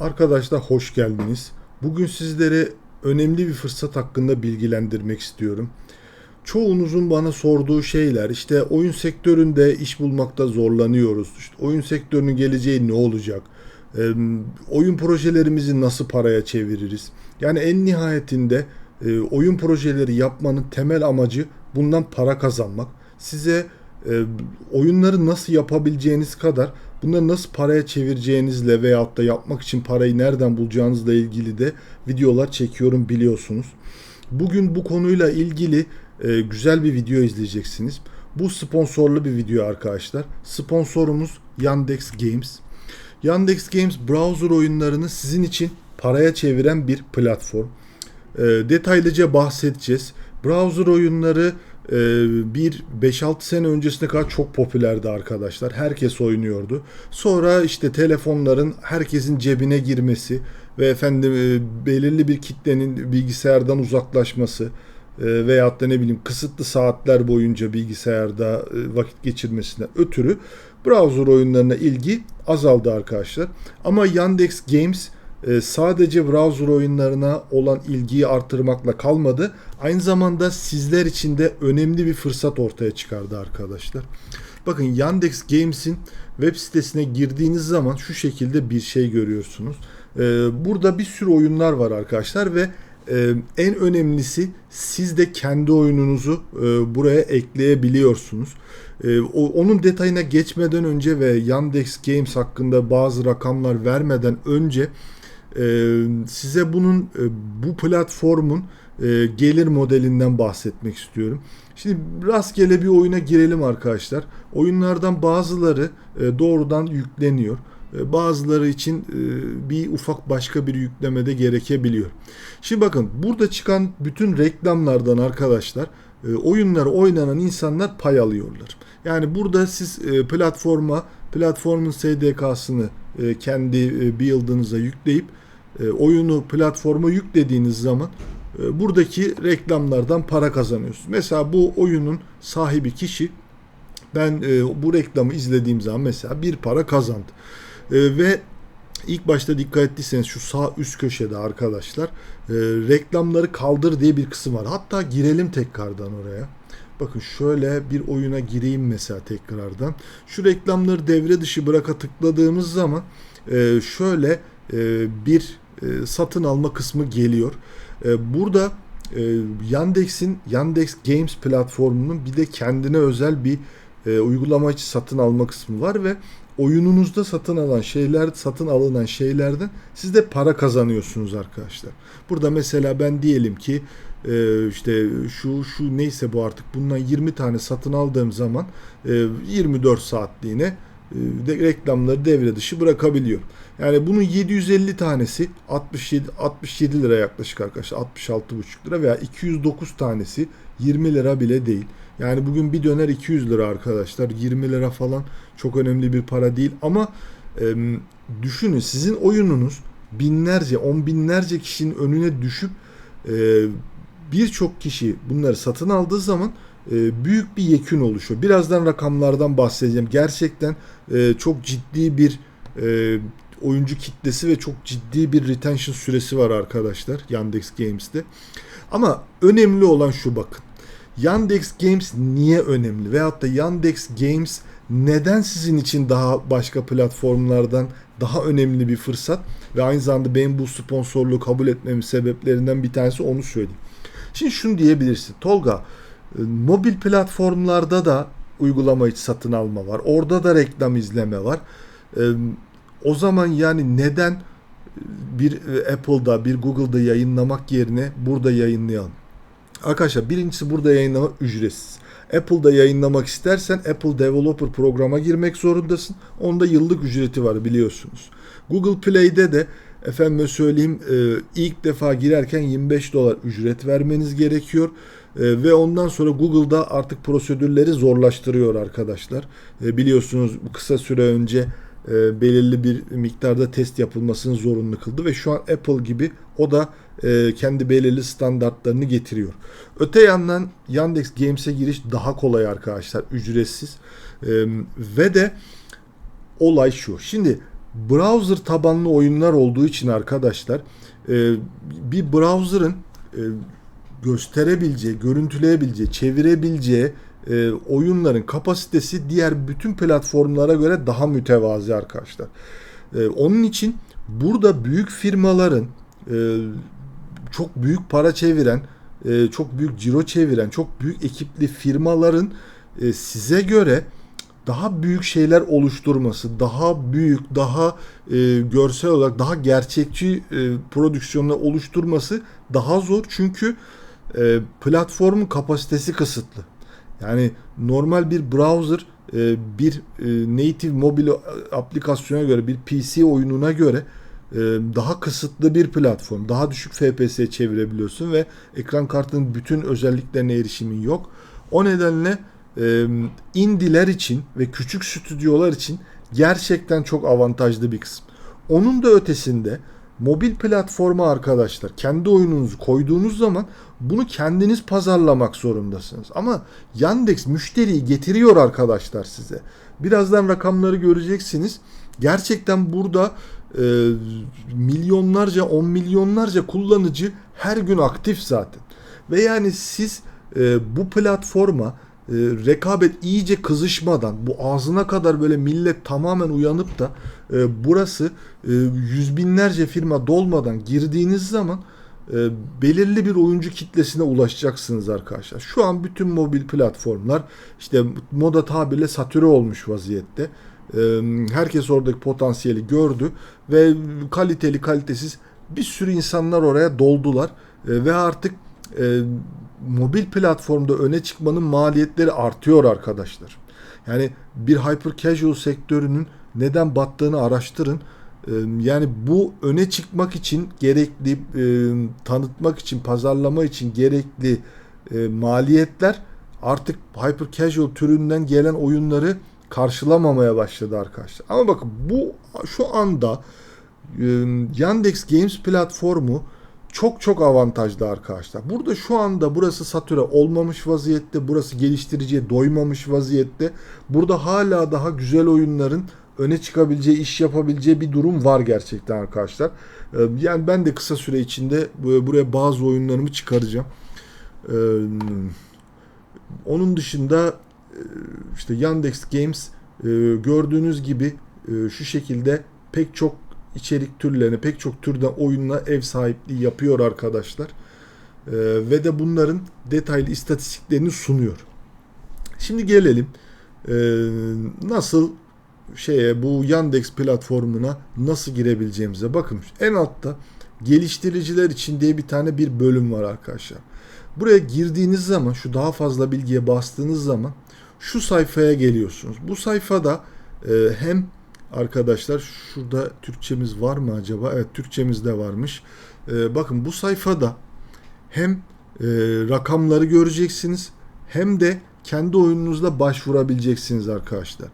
Arkadaşlar hoş geldiniz. Bugün sizlere önemli bir fırsat hakkında bilgilendirmek istiyorum. Çoğunuzun bana sorduğu şeyler işte oyun sektöründe iş bulmakta zorlanıyoruz. İşte oyun sektörünün geleceği ne olacak? Ee, oyun projelerimizi nasıl paraya çeviririz? Yani en nihayetinde e, oyun projeleri yapmanın temel amacı bundan para kazanmak. Size e, oyunları nasıl yapabileceğiniz kadar bunları nasıl paraya çevireceğinizle veyahut da yapmak için parayı nereden bulacağınızla ilgili de videolar çekiyorum biliyorsunuz. Bugün bu konuyla ilgili e, güzel bir video izleyeceksiniz. Bu sponsorlu bir video arkadaşlar. Sponsorumuz Yandex Games. Yandex Games browser oyunlarını sizin için paraya çeviren bir platform. E, detaylıca bahsedeceğiz. Browser oyunları e, bir 5-6 sene öncesine kadar çok popülerdi arkadaşlar. Herkes oynuyordu. Sonra işte telefonların herkesin cebine girmesi ve efendim e, belirli bir kitlenin bilgisayardan uzaklaşması e, veyahut da ne bileyim kısıtlı saatler boyunca bilgisayarda e, vakit geçirmesine ötürü browser oyunlarına ilgi azaldı arkadaşlar. Ama Yandex Games sadece browser oyunlarına olan ilgiyi artırmakla kalmadı. Aynı zamanda sizler için de önemli bir fırsat ortaya çıkardı arkadaşlar. Bakın Yandex Games'in web sitesine girdiğiniz zaman şu şekilde bir şey görüyorsunuz. E, burada bir sürü oyunlar var arkadaşlar ve e, en önemlisi siz de kendi oyununuzu buraya ekleyebiliyorsunuz. onun detayına geçmeden önce ve Yandex Games hakkında bazı rakamlar vermeden önce ee, size bunun e, bu platformun e, gelir modelinden bahsetmek istiyorum. Şimdi rastgele bir oyuna girelim arkadaşlar. Oyunlardan bazıları e, doğrudan yükleniyor. Bazıları için bir ufak başka bir yüklemede gerekebiliyor. Şimdi bakın burada çıkan bütün reklamlardan arkadaşlar oyunları oynanan insanlar pay alıyorlar. Yani burada siz platforma platformun SDK'sını kendi build'ınıza yükleyip e, oyunu platforma yüklediğiniz zaman e, buradaki reklamlardan para kazanıyorsunuz. Mesela bu oyunun sahibi kişi ben e, bu reklamı izlediğim zaman mesela bir para kazandı. Ve ilk başta dikkat ettiyseniz şu sağ üst köşede arkadaşlar reklamları kaldır diye bir kısım var. Hatta girelim tekrardan oraya. Bakın şöyle bir oyuna gireyim mesela tekrardan. Şu reklamları devre dışı bıraka tıkladığımız zaman şöyle bir e, satın alma kısmı geliyor. E, burada e, Yandex'in Yandex Games platformunun bir de kendine özel bir uygulama için satın alma kısmı var ve oyununuzda satın alan şeyler satın alınan şeylerden siz de para kazanıyorsunuz arkadaşlar. Burada mesela ben diyelim ki işte şu şu neyse bu artık bundan 20 tane satın aldığım zaman 24 saatliğine de reklamları devre dışı bırakabiliyor. Yani bunun 750 tanesi 67 67 lira yaklaşık arkadaşlar 66,5 lira veya 209 tanesi 20 lira bile değil. Yani bugün bir döner 200 lira arkadaşlar 20 lira falan çok önemli bir para değil ama e, düşünün sizin oyununuz binlerce on binlerce kişinin önüne düşüp e, birçok kişi bunları satın aldığı zaman büyük bir yekün oluşuyor. Birazdan rakamlardan bahsedeceğim. Gerçekten e, çok ciddi bir e, oyuncu kitlesi ve çok ciddi bir retention süresi var arkadaşlar Yandex Games'te. Ama önemli olan şu bakın. Yandex Games niye önemli? Veyahut da Yandex Games neden sizin için daha başka platformlardan daha önemli bir fırsat? Ve aynı zamanda benim bu sponsorluğu kabul etmemin sebeplerinden bir tanesi onu söyleyeyim. Şimdi şunu diyebilirsin. Tolga e, mobil platformlarda da uygulama içi satın alma var. Orada da reklam izleme var. E, o zaman yani neden e, bir Apple'da bir Google'da yayınlamak yerine burada yayınlayalım? Arkadaşlar birincisi burada yayınlamak ücretsiz. Apple'da yayınlamak istersen Apple Developer programa girmek zorundasın. Onda yıllık ücreti var biliyorsunuz. Google Play'de de efendime söyleyeyim ilk defa girerken 25 dolar ücret vermeniz gerekiyor. Ee, ve ondan sonra Google'da artık prosedürleri zorlaştırıyor arkadaşlar. E, biliyorsunuz kısa süre önce e, belirli bir miktarda test yapılmasını zorunlu kıldı ve şu an Apple gibi o da e, kendi belirli standartlarını getiriyor. Öte yandan Yandex Games'e giriş daha kolay arkadaşlar, ücretsiz. E, ve de olay şu. Şimdi browser tabanlı oyunlar olduğu için arkadaşlar e, bir browser'ın e, gösterebileceği, görüntüleyebileceği, çevirebileceği e, oyunların kapasitesi diğer bütün platformlara göre daha mütevazi arkadaşlar. E, onun için burada büyük firmaların e, çok büyük para çeviren, e, çok büyük ciro çeviren, çok büyük ekipli firmaların e, size göre daha büyük şeyler oluşturması, daha büyük, daha e, görsel olarak daha gerçekçi e, prodüksiyonlar oluşturması daha zor. Çünkü e, platformun kapasitesi kısıtlı. Yani normal bir browser e, bir e, native mobil aplikasyona göre, bir PC oyununa göre e, daha kısıtlı bir platform. Daha düşük FPS'ye çevirebiliyorsun ve ekran kartının bütün özelliklerine erişimin yok. O nedenle indiler için ve küçük stüdyolar için gerçekten çok avantajlı bir kısım. Onun da ötesinde mobil platforma arkadaşlar kendi oyununuzu koyduğunuz zaman bunu kendiniz pazarlamak zorundasınız. Ama Yandex müşteriyi getiriyor arkadaşlar size. Birazdan rakamları göreceksiniz. Gerçekten burada e, milyonlarca, on milyonlarca kullanıcı her gün aktif zaten. Ve yani siz e, bu platforma e, rekabet iyice kızışmadan bu ağzına kadar böyle millet tamamen uyanıp da e, burası e, yüz binlerce firma dolmadan girdiğiniz zaman e, belirli bir oyuncu kitlesine ulaşacaksınız arkadaşlar. Şu an bütün mobil platformlar işte moda tabirle satüre olmuş vaziyette. E, herkes oradaki potansiyeli gördü ve kaliteli kalitesiz bir sürü insanlar oraya doldular e, ve artık e, mobil platformda öne çıkmanın maliyetleri artıyor arkadaşlar. Yani bir hyper casual sektörünün neden battığını araştırın. Ee, yani bu öne çıkmak için gerekli, e, tanıtmak için, pazarlama için gerekli e, maliyetler artık hyper casual türünden gelen oyunları karşılamamaya başladı arkadaşlar. Ama bakın bu şu anda e, Yandex Games platformu çok çok avantajlı arkadaşlar. Burada şu anda burası satüre olmamış vaziyette. Burası geliştiriciye doymamış vaziyette. Burada hala daha güzel oyunların öne çıkabileceği, iş yapabileceği bir durum var gerçekten arkadaşlar. Ee, yani ben de kısa süre içinde buraya bazı oyunlarımı çıkaracağım. Ee, onun dışında e, işte Yandex Games e, gördüğünüz gibi e, şu şekilde pek çok içerik türlerini, pek çok türden oyunla ev sahipliği yapıyor arkadaşlar. Ve de bunların detaylı istatistiklerini sunuyor. Şimdi gelelim nasıl şeye bu Yandex platformuna nasıl girebileceğimize bakın. En altta geliştiriciler için diye bir tane bir bölüm var arkadaşlar. Buraya girdiğiniz zaman şu daha fazla bilgiye bastığınız zaman şu sayfaya geliyorsunuz. Bu sayfada e, hem arkadaşlar şurada Türkçemiz var mı acaba? Evet Türkçemiz de varmış. E, bakın bu sayfada hem e, rakamları göreceksiniz hem de kendi oyununuzla başvurabileceksiniz arkadaşlar.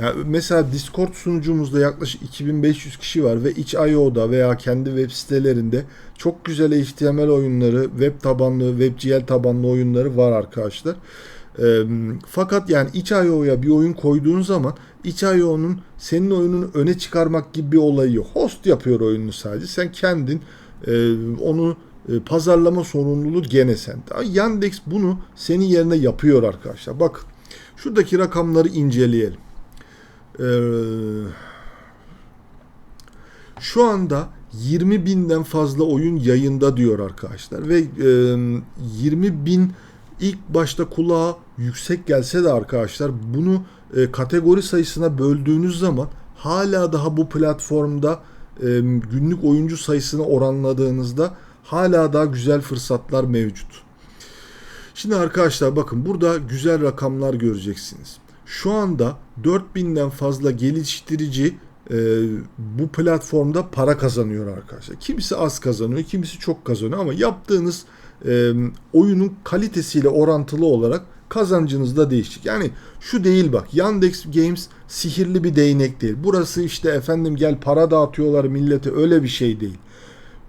Yani mesela Discord sunucumuzda yaklaşık 2500 kişi var ve itch.io'da veya kendi web sitelerinde çok güzel HTML oyunları, web tabanlı, WebGL tabanlı oyunları var arkadaşlar. E, fakat yani itch.io'ya bir oyun koyduğun zaman itch.io'nun senin oyununu öne çıkarmak gibi bir olayı yok. Host yapıyor oyunu sadece. Sen kendin e, onu e, pazarlama sorumluluğu gene sende. Yandex bunu senin yerine yapıyor arkadaşlar. Bak şuradaki rakamları inceleyelim. Ee, şu anda 20 binden fazla oyun yayında diyor arkadaşlar ve e, 20 bin ilk başta kulağa yüksek gelse de arkadaşlar bunu e, kategori sayısına böldüğünüz zaman hala daha bu platformda e, günlük oyuncu sayısını oranladığınızda hala daha güzel fırsatlar mevcut. Şimdi arkadaşlar bakın burada güzel rakamlar göreceksiniz. Şu anda 4000'den fazla geliştirici e, bu platformda para kazanıyor arkadaşlar. Kimisi az kazanıyor, kimisi çok kazanıyor ama yaptığınız e, oyunun kalitesiyle orantılı olarak kazancınız da değişik. Yani şu değil bak Yandex Games sihirli bir değnek değil. Burası işte efendim gel para dağıtıyorlar millete öyle bir şey değil.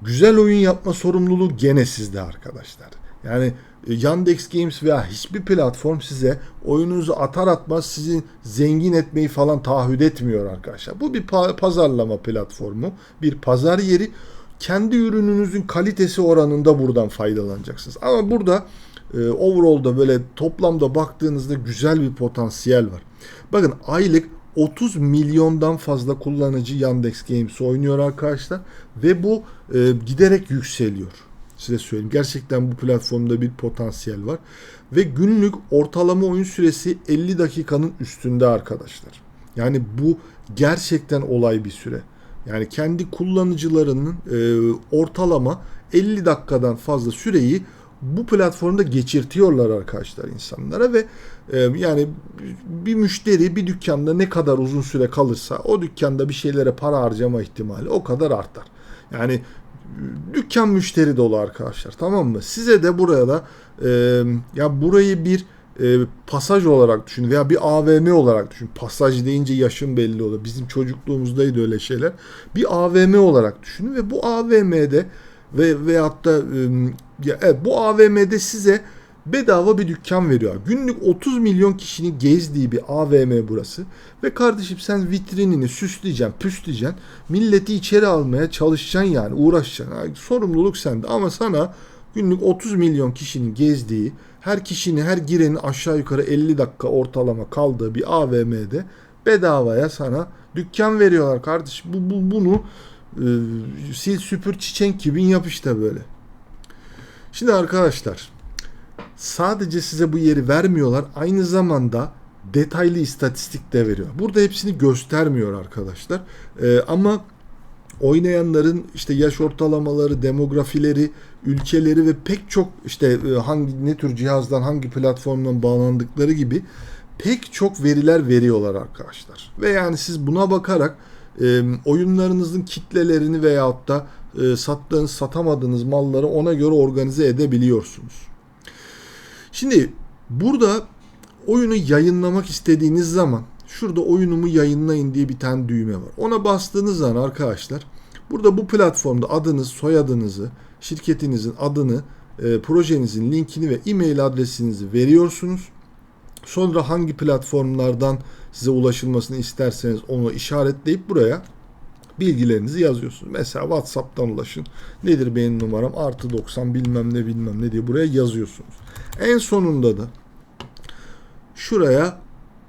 Güzel oyun yapma sorumluluğu gene sizde arkadaşlar. Yani e, Yandex Games veya hiçbir platform size oyununuzu atar atmaz sizin zengin etmeyi falan taahhüt etmiyor arkadaşlar. Bu bir pa- pazarlama platformu, bir pazar yeri. Kendi ürününüzün kalitesi oranında buradan faydalanacaksınız. Ama burada e, overall'da böyle toplamda baktığınızda güzel bir potansiyel var. Bakın aylık 30 milyondan fazla kullanıcı Yandex Games oynuyor arkadaşlar ve bu e, giderek yükseliyor. Size söyleyeyim. Gerçekten bu platformda bir potansiyel var. Ve günlük ortalama oyun süresi 50 dakikanın üstünde arkadaşlar. Yani bu gerçekten olay bir süre. Yani kendi kullanıcılarının e, ortalama 50 dakikadan fazla süreyi bu platformda geçirtiyorlar arkadaşlar insanlara ve e, yani bir müşteri bir dükkanda ne kadar uzun süre kalırsa o dükkanda bir şeylere para harcama ihtimali o kadar artar. Yani dükkan müşteri dolu arkadaşlar tamam mı? Size de burada e, ya burayı bir e, pasaj olarak düşün veya bir AVM olarak düşün. Pasaj deyince yaşın belli olur. Bizim çocukluğumuzdaydı öyle şeyler. Bir AVM olarak düşünün ve bu AVM'de ve veyahut da e, ya, bu AVM'de size bedava bir dükkan veriyor. Günlük 30 milyon kişinin gezdiği bir AVM burası. Ve kardeşim sen vitrinini süsleyeceksin, püsleyeceksin. Milleti içeri almaya çalışacaksın yani uğraşacaksın. Yani sorumluluk sende ama sana günlük 30 milyon kişinin gezdiği, her kişinin, her girenin aşağı yukarı 50 dakika ortalama kaldığı bir AVM'de bedavaya sana dükkan veriyorlar kardeşim. Bu, bu bunu e, sil süpür çiçek gibi yap işte böyle. Şimdi arkadaşlar sadece size bu yeri vermiyorlar. Aynı zamanda detaylı istatistik de veriyor. Burada hepsini göstermiyor arkadaşlar. Ee, ama oynayanların işte yaş ortalamaları, demografileri, ülkeleri ve pek çok işte e, hangi ne tür cihazdan hangi platformdan bağlandıkları gibi pek çok veriler veriyorlar arkadaşlar. Ve yani siz buna bakarak e, oyunlarınızın kitlelerini veyahut da e, sattığınız satamadığınız malları ona göre organize edebiliyorsunuz. Şimdi burada oyunu yayınlamak istediğiniz zaman şurada oyunumu yayınlayın diye bir tane düğme var. Ona bastığınız zaman arkadaşlar burada bu platformda adınız, soyadınızı, şirketinizin adını, e, projenizin linkini ve e-mail adresinizi veriyorsunuz. Sonra hangi platformlardan size ulaşılmasını isterseniz onu işaretleyip buraya bilgilerinizi yazıyorsunuz. Mesela WhatsApp'tan ulaşın. Nedir benim numaram? Artı 90 bilmem ne bilmem ne diye buraya yazıyorsunuz. En sonunda da şuraya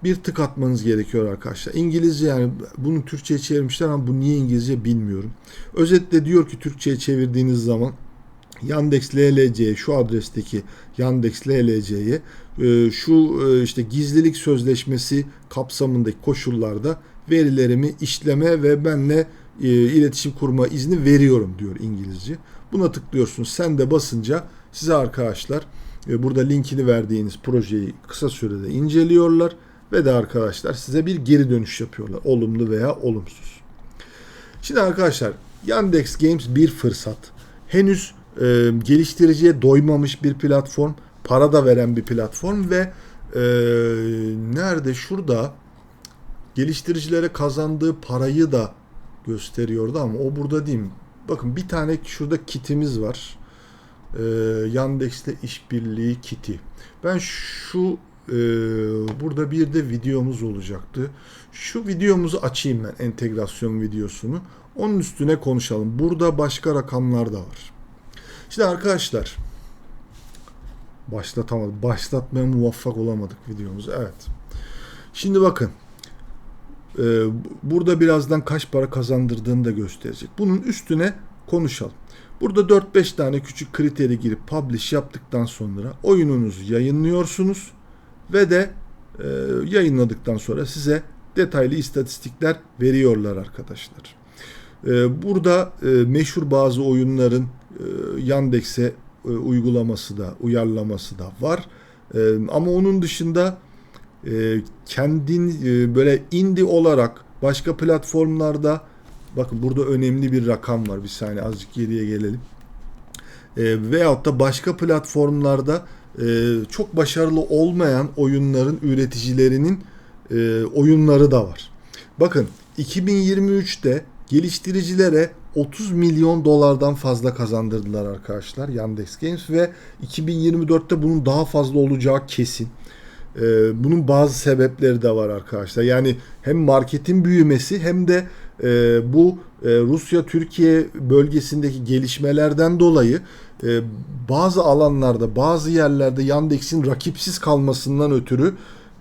bir tık atmanız gerekiyor arkadaşlar. İngilizce yani bunu Türkçe'ye çevirmişler ama bu niye İngilizce bilmiyorum. Özetle diyor ki Türkçe'ye çevirdiğiniz zaman Yandex LLC şu adresteki Yandex LLC'ye e, şu e, işte gizlilik sözleşmesi kapsamındaki koşullarda verilerimi işleme ve benle e, iletişim kurma izni veriyorum diyor İngilizce. Buna tıklıyorsunuz. Sen de basınca size arkadaşlar burada linkini verdiğiniz projeyi kısa sürede inceliyorlar ve de arkadaşlar size bir geri dönüş yapıyorlar. Olumlu veya olumsuz. Şimdi arkadaşlar Yandex Games bir fırsat. Henüz e, geliştiriciye doymamış bir platform. Para da veren bir platform ve e, nerede şurada geliştiricilere kazandığı parayı da gösteriyordu ama o burada değil? Bakın bir tane şurada kitimiz var. Ee, Yandex'le işbirliği kiti. Ben şu e, burada bir de videomuz olacaktı. Şu videomuzu açayım ben entegrasyon videosunu. Onun üstüne konuşalım. Burada başka rakamlar da var. Şimdi arkadaşlar başlatamadık. Başlatmaya muvaffak olamadık videomuzu. Evet. Şimdi bakın. Ee, burada birazdan kaç para kazandırdığını da gösterecek. Bunun üstüne konuşalım. Burada 4-5 tane küçük kriteri girip publish yaptıktan sonra oyununuzu yayınlıyorsunuz ve de e, yayınladıktan sonra size detaylı istatistikler veriyorlar arkadaşlar. E, burada e, meşhur bazı oyunların e, Yandex'e e, uygulaması da uyarlaması da var. E, ama onun dışında e, kendin e, böyle indie olarak başka platformlarda bakın burada önemli bir rakam var. Bir saniye azıcık geriye gelelim. E, veyahut da başka platformlarda e, çok başarılı olmayan oyunların üreticilerinin e, oyunları da var. Bakın 2023'te geliştiricilere 30 milyon dolardan fazla kazandırdılar arkadaşlar Yandex Games ve 2024'te bunun daha fazla olacağı kesin. Ee, bunun bazı sebepleri de var arkadaşlar. Yani hem marketin büyümesi hem de e, bu e, Rusya-Türkiye bölgesindeki gelişmelerden dolayı e, bazı alanlarda, bazı yerlerde Yandex'in rakipsiz kalmasından ötürü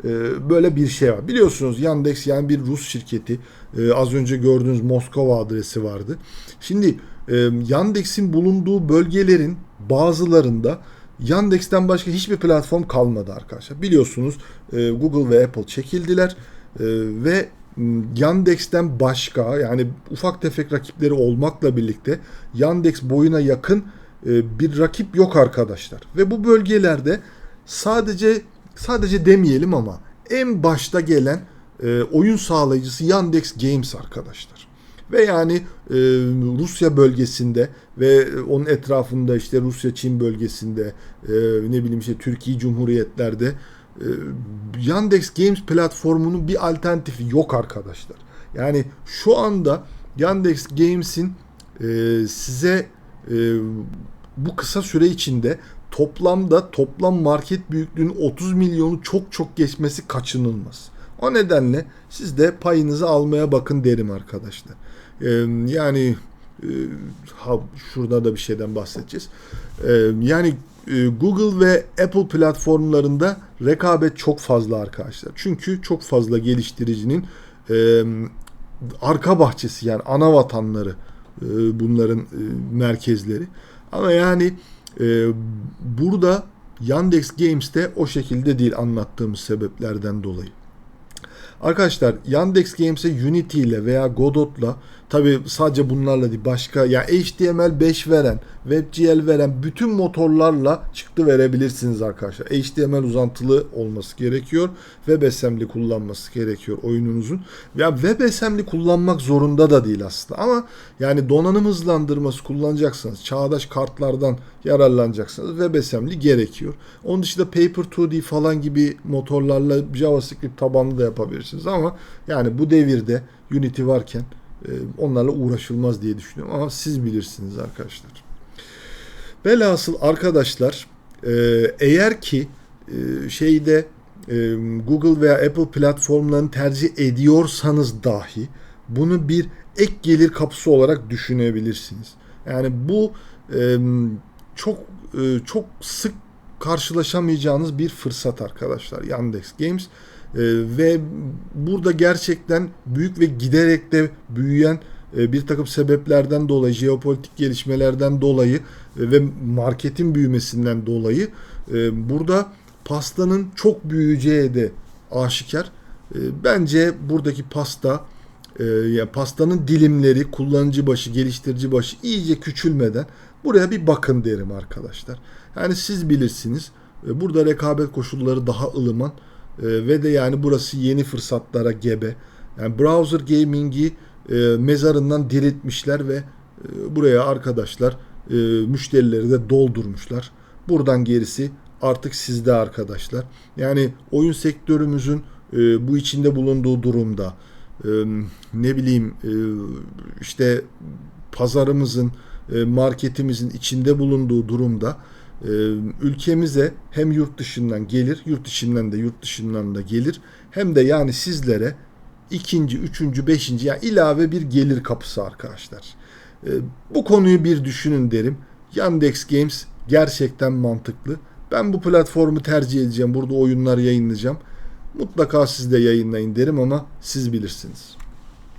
e, böyle bir şey var. Biliyorsunuz Yandex yani bir Rus şirketi. E, az önce gördüğünüz Moskova adresi vardı. Şimdi e, Yandex'in bulunduğu bölgelerin bazılarında Yandex'ten başka hiçbir platform kalmadı arkadaşlar. Biliyorsunuz e, Google ve Apple çekildiler e, ve Yandex'ten başka yani ufak tefek rakipleri olmakla birlikte Yandex boyuna yakın e, bir rakip yok arkadaşlar. Ve bu bölgelerde sadece sadece demeyelim ama en başta gelen e, oyun sağlayıcısı Yandex Games arkadaşlar. Ve yani e, Rusya bölgesinde ve onun etrafında işte Rusya Çin bölgesinde ne bileyim işte Türkiye Cumhuriyetlerde e, Yandex Games platformunun bir alternatifi yok arkadaşlar. Yani şu anda Yandex Games'in e, size e, bu kısa süre içinde toplamda toplam market büyüklüğünün 30 milyonu çok çok geçmesi kaçınılmaz. O nedenle siz de payınızı almaya bakın derim arkadaşlar. Ee, yani e, ha, şurada da bir şeyden bahsedeceğiz. Ee, yani Google ve Apple platformlarında rekabet çok fazla arkadaşlar. Çünkü çok fazla geliştiricinin e, arka bahçesi yani ana vatanları e, bunların e, merkezleri. Ama yani e, burada Yandex Games'te o şekilde değil anlattığımız sebeplerden dolayı. Arkadaşlar Yandex Games'e Unity ile veya Godot'la tabi sadece bunlarla değil başka ya yani HTML5 veren, WebGL veren bütün motorlarla çıktı verebilirsiniz arkadaşlar. HTML uzantılı olması gerekiyor. WebAssembly kullanması gerekiyor oyununuzun. Ya WebAssembly kullanmak zorunda da değil aslında ama yani donanım hızlandırması kullanacaksınız. Çağdaş kartlardan yararlanacaksınız. WebAssembly gerekiyor. Onun dışında Paper 2D falan gibi motorlarla JavaScript tabanlı da yapabilirsiniz ama yani bu devirde Unity varken onlarla uğraşılmaz diye düşünüyorum ama siz bilirsiniz arkadaşlar. Velhasıl arkadaşlar e, eğer ki e, şeyde Google veya Apple platformlarını tercih ediyorsanız dahi bunu bir ek gelir kapısı olarak düşünebilirsiniz. Yani bu çok çok sık karşılaşamayacağınız bir fırsat arkadaşlar Yandex Games. E, ve burada gerçekten büyük ve giderek de büyüyen e, bir takım sebeplerden dolayı, jeopolitik gelişmelerden dolayı e, ve marketin büyümesinden dolayı e, burada pastanın çok büyüyeceği de aşikar. Bence buradaki pasta yani pastanın dilimleri, kullanıcı başı, geliştirici başı iyice küçülmeden buraya bir bakın derim arkadaşlar. Yani siz bilirsiniz. Burada rekabet koşulları daha ılıman. E, ve de yani burası yeni fırsatlara gebe. Yani browser gaming'i e, mezarından diriltmişler ve e, buraya arkadaşlar e, müşterileri de doldurmuşlar. Buradan gerisi artık sizde arkadaşlar. Yani oyun sektörümüzün e, bu içinde bulunduğu durumda e, ne bileyim e, işte pazarımızın e, marketimizin içinde bulunduğu durumda e, ülkemize hem yurt dışından gelir, yurt içinden de yurt dışından da gelir. Hem de yani sizlere ikinci, üçüncü, beşinci yani ilave bir gelir kapısı arkadaşlar. E, bu konuyu bir düşünün derim. Yandex Games gerçekten mantıklı. Ben bu platformu tercih edeceğim. Burada oyunlar yayınlayacağım. Mutlaka siz de yayınlayın derim ama siz bilirsiniz.